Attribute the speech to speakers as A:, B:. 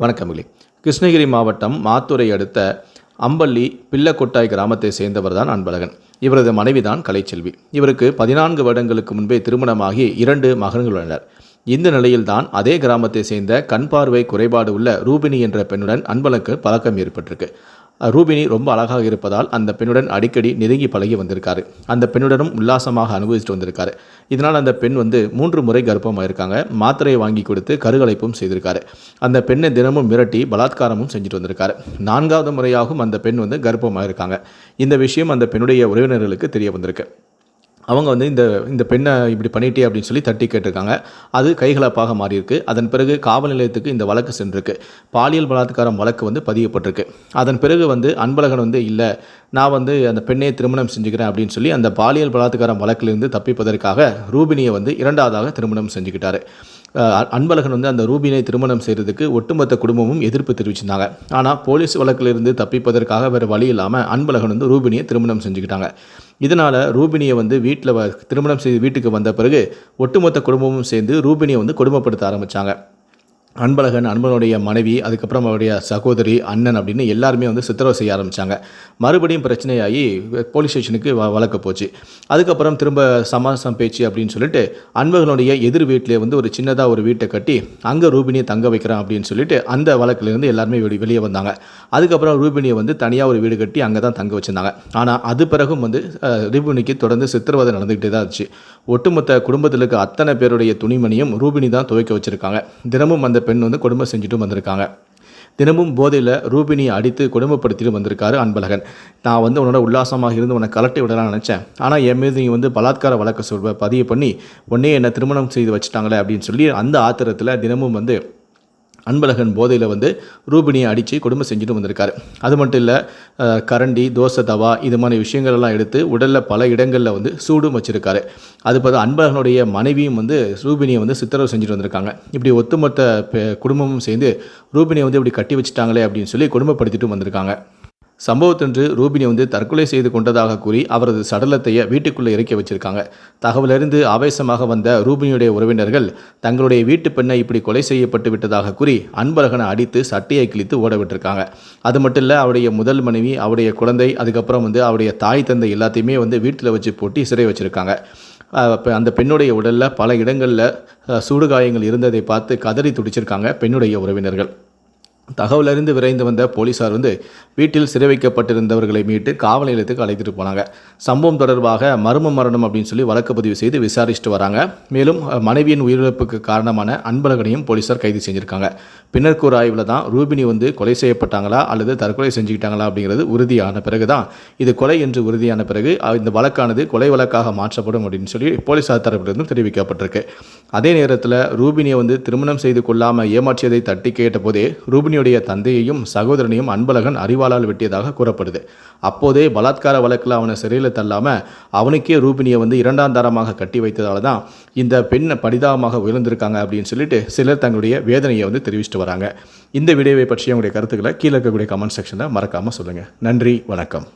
A: வணக்கமில்லை கிருஷ்ணகிரி மாவட்டம் மாத்தூரை அடுத்த அம்பள்ளி பில்லக்கொட்டாய் கிராமத்தை சேர்ந்தவர் தான் அன்பழகன். இவரது மனைவிதான் கலைச்செல்வி. இவருக்கு பதினான்கு வருடங்களுக்கு முன்பே திருமணமாகி இரண்டு மகன்கள் உள்ளனர். இந்த நிலையில்தான் அதே கிராமத்தை சேர்ந்த கண் பார்வை குறைபாடு உள்ள ரூபினி என்ற பெண்ணுடன் அன்பழக்கு பழக்கம் ஏற்பட்டிருக்கு. ரூபினி ரொம்ப அழகாக இருப்பதால் அந்த பெண்ணுடன் அடிக்கடி நெருங்கி பழகி வந்திருக்காரு. அந்த பெண்ணுடனும் உல்லாசமாக அனுபவிச்சுட்டு வந்திருக்காரு. இதனால் அந்த பெண் வந்து மூன்று முறை கர்ப்பமாயிருக்காங்க. மாத்திரையை வாங்கி கொடுத்து கருகலைப்பும் செய்திருக்காரு. அந்த பெண்ணை தினமும் மிரட்டி பலாத்காரமும் செஞ்சுட்டு வந்திருக்காரு. நான்காவது முறையாகவும் அந்த பெண் வந்து கர்ப்பமாயிருக்காங்க. இந்த விஷயம் அந்த பெண்ணுடைய உறவினர்களுக்கு தெரிய வந்திருக்கு. அவங்க வந்து இந்த இந்த பெண்ணை இப்படி பண்ணிட்டே அப்படின்னு சொல்லி தட்டி கேட்டிருக்காங்க. அது கைகலப்பாக மாறியிருக்கு. அதன் பிறகு காவல் நிலையத்துக்கு இந்த வழக்கு சென்றிருக்கு. பாலியல் பலாத்காரம் வழக்கு வந்து பதியப்பட்டிருக்கு. அதன் பிறகு வந்து அன்பழகன் வந்து இல்லை நான் வந்து அந்த பெண்ணை திருமணம் செஞ்சுக்கிறேன் அப்படின்னு சொல்லி அந்த பாலியல் பலாத்காரம் வழக்கிலிருந்து தப்பிப்பதற்காக ரூபினியை வந்து இரண்டாவதாக திருமணம் செஞ்சுக்கிட்டாரு. அன்பழகன் வந்து அந்த ரூபினை திருமணம் செய்கிறதுக்கு ஒட்டுமொத்த குடும்பமும் எதிர்ப்பு தெரிவிச்சிருந்தாங்க. ஆனால் போலீஸ் வழக்கிலிருந்து தப்பிப்பதற்காக வேறு வழி இல்லாமல் அன்பழகன் வந்து ரூபினியை திருமணம் செஞ்சுக்கிட்டாங்க. இதனால் ரூபினியை வந்து வீட்டில் திருமணம் செய்து வீட்டுக்கு வந்த பிறகு ஒட்டுமொத்த குடும்பமும் சேர்ந்து ரூபினியை வந்து கொடுமைப்படுத்த ஆரம்பித்தாங்க அன்பழகன் அன்பனுடைய மனைவி அதுக்கப்புறம் அவருடைய சகோதரி அண்ணன் அப்படின்னு எல்லாருமே வந்து சித்திரவதை செய்ய ஆரம்பித்தாங்க மறுபடியும் பிரச்சனையாகி போலீஸ் ஸ்டேஷனுக்கு வ வழக்கு போச்சு. அதுக்கப்புறம் திரும்ப சமாசம் பேச்சு அப்படின்னு சொல்லிட்டு அன்பகனுடைய எதிர் வீட்டிலே வந்து ஒரு சின்னதாக ஒரு வீட்டை கட்டி அங்கே ரூபினியை தங்க வைக்கிறான் அப்படின்னு சொல்லிட்டு அந்த வழக்கிலேருந்து எல்லாருமே வெளி வெளியே வந்தாங்க. அதுக்கப்புறம் ரூபினியை வந்து தனியாக ஒரு வீடு கட்டி அங்கே தான் தங்க வச்சிருந்தாங்க. ஆனால் அது பிறகும் வந்து ரூபினிக்கு தொடர்ந்து சித்திரவதை நடந்துக்கிட்டே தான் இருந்துச்சு. ஒட்டுமொத்த குடும்பத்தில் இருக்க அத்தனை பேருடைய துணிமணியும் ரூபினி தான் துவைக்க வச்சுருக்காங்க. தினமும் அந்த பெண் வந்து கொடுமை செஞ்சுட்டும் வந்திருக்காங்க. தினமும் போதையில் ரூபினியை அடித்து கொடுமைப்படுத்திட்டு வந்திருக்காரு அன்பழகன். நான் வந்து உன்னோட உல்லாசமாக இருந்து உன்னை கலட்டி விடலாம்னு நினச்சேன். ஆனால் என் மீது நீ வந்து பலாத்கார வழக்கு சொல்வ பதிவு பண்ணி உடனே என்னை திருமணம் செய்து வச்சுட்டாங்களே அப்படின்னு சொல்லி அந்த ஆத்திரத்தில் தினமும் வந்து அன்பழகன் போதையில் வந்து ரூபினியை அடித்து கொடுமை செஞ்சுட்டு வந்திருக்காரு. அது மட்டும் இல்லை கரண்டி தோசை தவா இது மாதிரி விஷயங்கள்லாம் எடுத்து உடலில் பல இடங்களில் வந்து சூடும் வச்சுருக்காரு. அது பார்த்து அன்பழகனுடைய மனைவியும் வந்து ரூபினியை வந்து சித்தரவு செஞ்சுட்டு வந்திருக்காங்க. இப்படி ஒட்டுமொத்த குடும்பமும் சேர்ந்து ரூபினியை வந்து இப்படி கட்டி வச்சுட்டாங்களே அப்படின்னு சொல்லி கொடுமைப்படுத்திட்டு வந்திருக்காங்க. சம்பவத்தன்று ரூபினி வந்து தற்கொலை செய்து கொண்டதாக கூறி அவரது சடலத்தையே வீட்டுக்குள்ளே இறக்கி வச்சிருக்காங்க. தகவலறிந்து ஆவேசமாக வந்த ரூபினியுடைய உறவினர்கள் தங்களுடைய வீட்டு பெண்ணை இப்படி கொலை செய்யப்பட்டு விட்டதாக கூறி அன்பழகனை அடித்து சட்டையை கிழித்து ஓட விட்டிருக்காங்க. அது மட்டும் இல்லை அவருடைய முதல் மனைவி அவருடைய குழந்தை அதுக்கப்புறம் வந்து அவருடைய தாய் தந்தை எல்லாத்தையுமே வந்து வீட்டில் வச்சு போட்டி சிறை வச்சிருக்காங்க. அந்த பெண்ணுடைய உடலில் பல இடங்களில் சூடுகாயங்கள் இருந்ததை பார்த்து கதறி துடிச்சிருக்காங்க பெண்ணுடைய உறவினர்கள். தகவலறிந்து விரைந்து வந்த போலீசார் வந்து வீட்டில் சிறை வைக்கப்பட்டிருந்தவர்களை மீட்டு காவல் நிலையத்துக்கு அழைத்துட்டு போனாங்க. சம்பவம் தொடர்பாக மர்ம மரணம் அப்படின்னு சொல்லி வழக்கு பதிவு செய்து விசாரிச்சுட்டு வராங்க. மேலும் மனைவியின் உயிரிழப்புக்கு காரணமான அன்பழகனையும் போலீசார் கைது செஞ்சுருக்காங்க. பின்னர் கூறு ஆய்வில் தான் ரூபினி வந்து கொலை செய்யப்பட்டாங்களா அல்லது தற்கொலை செஞ்சுக்கிட்டாங்களா அப்படிங்கிறது உறுதியான பிறகு தான் இது கொலை என்று உறுதியான பிறகு இந்த வழக்கானது கொலை வழக்காக மாற்றப்படும் அப்படின்னு சொல்லி போலீசார் தரப்பிலிருந்து தெரிவிக்கப்பட்டிருக்கு. அதே நேரத்தில் ரூபினியை வந்து திருமணம் செய்து கொள்ளாமல் ஏமாற்றியதை தட்டி கேட்டபோதே ரூபினி ரூபினியுடைய தந்தையையும் சகோதரனையும் அன்பழகன் அறிவாளால் வெட்டியதாக கூறப்படுது. அப்போதே பலாத்கார வழக்கில் அவனை சிறையில் தள்ளாமல் அவனுக்கே ரூபினியை வந்து இரண்டாம் தாரமாக கட்டி வைத்ததால தான் இந்த பெண் பரிதாபமாக உயர்ந்திருக்காங்க அப்படின்னு சொல்லிட்டு சிலர் தங்களுடைய வேதனையை வந்து தெரிவிச்சிட்டு வராங்க. இந்த வீடியோவை பற்றிய உங்களுடைய கருத்துக்களை கீழே இருக்கக்கூடிய கமெண்ட் செக்ஷனில் மறக்காமல் சொல்லுங்கள் நன்றி வணக்கம்.